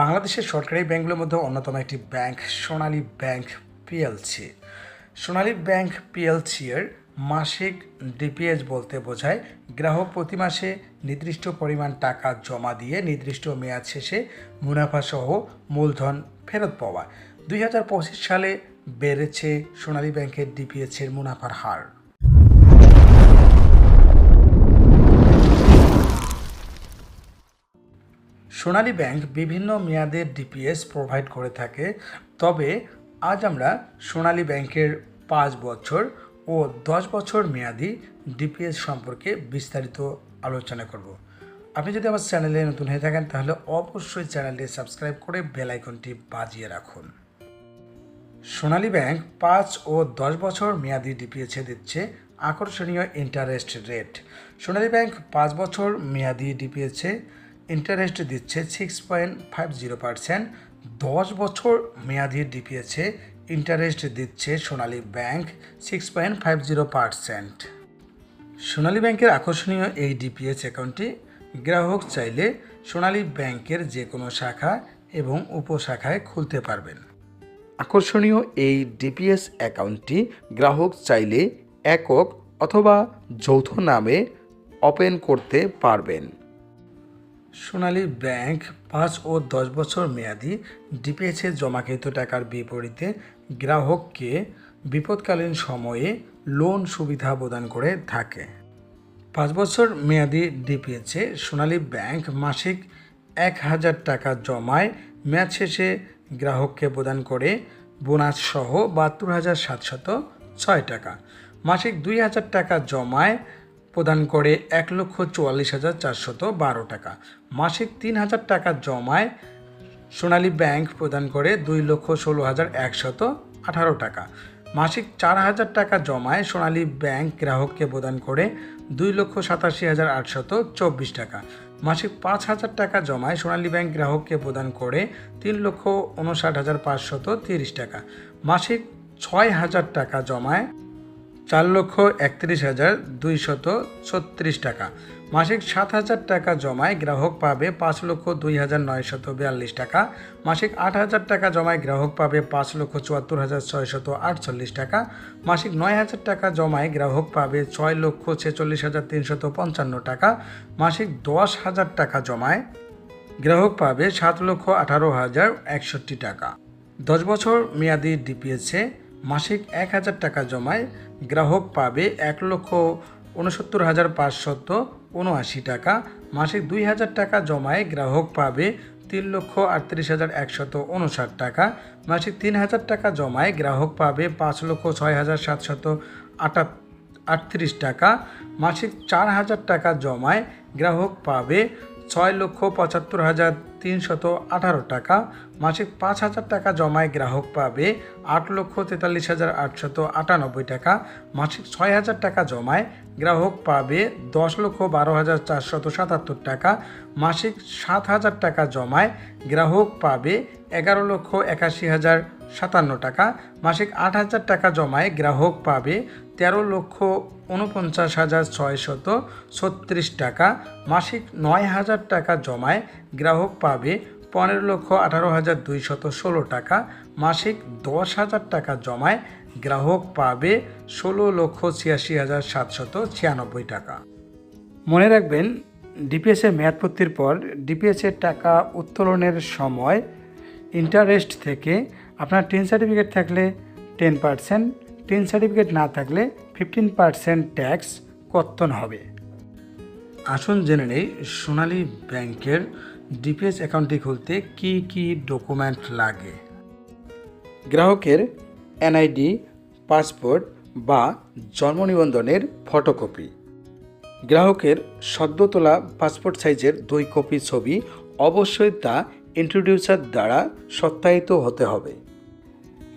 বাংলাদেশের সরকারি ব্যাংকগুলোর মধ্যে অন্যতম একটি bank Sonali bank PLC. Sonali bank PLC এর মাসিক ডিপিএস বলতে বোঝায়, গ্রাহক প্রতি মাসে নির্দিষ্ট পরিমাণ টাকা জমা দিয়ে নির্দিষ্ট মেয়াদ শেষে মুনাফাসহ মূলধন ফেরত পাওয়া। দুই হাজার পঁচিশ সালে বেড়েছে সোনালী ব্যাংকের ডিপিএস এর মুনাফার হার। সোনালী ব্যাংক বিভিন্ন মেয়াদের ডিপিএস প্রোভাইড করে থাকে। তবে আজ আমরা সোনালী ব্যাংকের পাঁচ বছর ও দশ বছর মেয়াদি ডিপিএস সম্পর্কে বিস্তারিত আলোচনা করব। আপনি যদি আমার চ্যানেলে নতুন হয়ে থাকেন, তাহলে অবশ্যই চ্যানেলটি সাবস্ক্রাইব করে বেল আইকনটি বাজিয়ে রাখুন। সোনালী ব্যাংক পাঁচ ও দশ বছর মেয়াদি ডিপিএসে দিচ্ছে আকর্ষণীয় ইন্টারেস্ট রেট সোনালী ব্যাংক পাঁচ বছর মেয়াদি ডিপিএসে ইন্টারেস্ট দিচ্ছে six point five zero percent দশ বছর মেয়াদি ডিপিএসে ইন্টারেস্ট দিচ্ছে Sonali bank six point five zero percent Sonali ব্যাংকের আকর্ষণীয় এই ডিপিএস অ্যাকাউন্টটি গ্রাহক চাইলে সোনালী ব্যাংকের যে কোনো শাখা এবং উপশাখায় খুলতে পারবেন। আকর্ষণীয় এই ডিপিএস অ্যাকাউন্টটি গ্রাহক চাইলে একক অথবা যৌথ নামে ওপেন করতে পারবেন। সোনালী ব্যাংক পাঁচ ও দশ বছর মেয়াদি ডিপিএসে জমাকৃত টাকার বিপরীতে গ্রাহককে বিপদকালীন সময়ে লোন সুবিধা প্রদান করে থাকে। পাঁচ বছর মেয়াদি ডিপিএসে সোনালী ব্যাংক মাসিক এক হাজার টাকা জমায়, মেয়াদ শেষে গ্রাহককে প্রদান করে বোনাস সহ বাহাত্তর হাজার সাতশত ছয় টাকা। মাসিক দুই হাজার টাকা জমায় প্রদান করে এক লক্ষ চুয়াল্লিশ হাজার চারশত বারো টাকা। মাসিক তিন হাজার টাকা জমায় সোনালী ব্যাংক প্রদান করে দুই লক্ষ ষোলো হাজার একশত আঠারো টাকা। মাসিক চার হাজার টাকা জমায় সোনালী ব্যাংক গ্রাহককে প্রদান করে দুই লক্ষ সাতাশি হাজার আটশত চব্বিশ টাকা। মাসিক পাঁচ হাজার টাকা জমায় সোনালী ব্যাংক গ্রাহককে প্রদান করে তিন লক্ষ উনষাট হাজার পাঁচশত তিরিশ টাকা। মাসিক ছয় হাজার টাকা জমায় চার লক্ষ একত্রিশ হাজার দুইশত ছত্রিশ টাকা। মাসিক সাত হাজার টাকা জমায় গ্রাহক পাবে পাঁচ লক্ষ দুই হাজার নয়শত বিয়াল্লিশ টাকা। মাসিক আট হাজার টাকা জমায় গ্রাহক পাবে পাঁচ লক্ষ চুয়াত্তর হাজার ছয়শত আটচল্লিশ টাকা। মাসিক নয় হাজার টাকা জমায় গ্রাহক পাবে ছয় লক্ষ ছেচল্লিশ হাজার তিনশত পঞ্চান্ন টাকা। মাসিক দশ হাজার টাকা জমায় গ্রাহক পাবে সাত লক্ষ আঠারো হাজার একষট্টি টাকা। দশ বছর মেয়াদি ডিপিএসে মাসিক এক হাজার টাকা জমায় গ্রাহক পাবে এক লক্ষ উনসত্তর হাজার পাঁচশত উনআশি টাকা। মাসিক দুই হাজার টাকা জমায় গ্রাহক পাবে তিন লক্ষ আটত্রিশ হাজার একশত উনষাট টাকা। মাসিক তিন হাজার টাকা জমায় গ্রাহক পাবে পাঁচ লক্ষ ছয় হাজার সাতশত আটা আটত্রিশ টাকা। মাসিক চার হাজার টাকা জমায় গ্রাহক পাবে ছয় লক্ষ পঁচাত্তর হাজার তিনশত আঠারো টাকা। মাসিক পাঁচ হাজার টাকা জমায় গ্রাহক পাবে আট লক্ষ তেতাল্লিশ হাজার আটশত আটানব্বই টাকা। মাসিক ছয় হাজার টাকা জমায় গ্রাহক পাবে দশ লক্ষ বারো হাজার চারশত সাতাত্তর টাকা। মাসিক সাত হাজার টাকা জমায় গ্রাহক পাবে এগারো লক্ষ একাশি হাজার সাতান্ন টাকা, মাসিক আট হাজার টাকা জমায় গ্রাহক পাবে তেরো লক্ষ উনপঞ্চাশ হাজার ছয়শত ছত্রিশ টাকা, মাসিক নয় হাজার টাকা জমায় গ্রাহক পাবে পনেরো লক্ষ আঠারো হাজার দুইশত ষোলো টাকা, মাসিক দশ হাজার টাকা জমায় গ্রাহক পাবে ষোলো লক্ষ ছিয়াশি হাজার সাতশত ছিয়ানব্বই টাকা। মনে রাখবেন ডিপিএসের মেয়াদপত্তির পর ডিপিএসের টাকা উত্তোলনের সময় ইন্টারেস্ট থেকে আপনার টেন সার্টিফিকেট থাকলে টেন পার্সেন্ট, টেন সার্টিফিকেট না থাকলে ফিফটিন পার্সেন্ট ট্যাক্স কর্তন হবে। আসুন জেনে নেই সোনালী ব্যাংকের ডিপিএস অ্যাকাউন্টটি খুলতে কি কি ডকুমেন্ট লাগে। গ্রাহকের এনআইডি, পাসপোর্ট বা জন্ম নিবন্ধনের ফটোকপি। গ্রাহকের সদ্য তোলা পাসপোর্ট সাইজের দুই কপি ছবি অবশ্যই তা ইন্ট্রোডিউসার দ্বারা সত্যায়িত হতে হবে।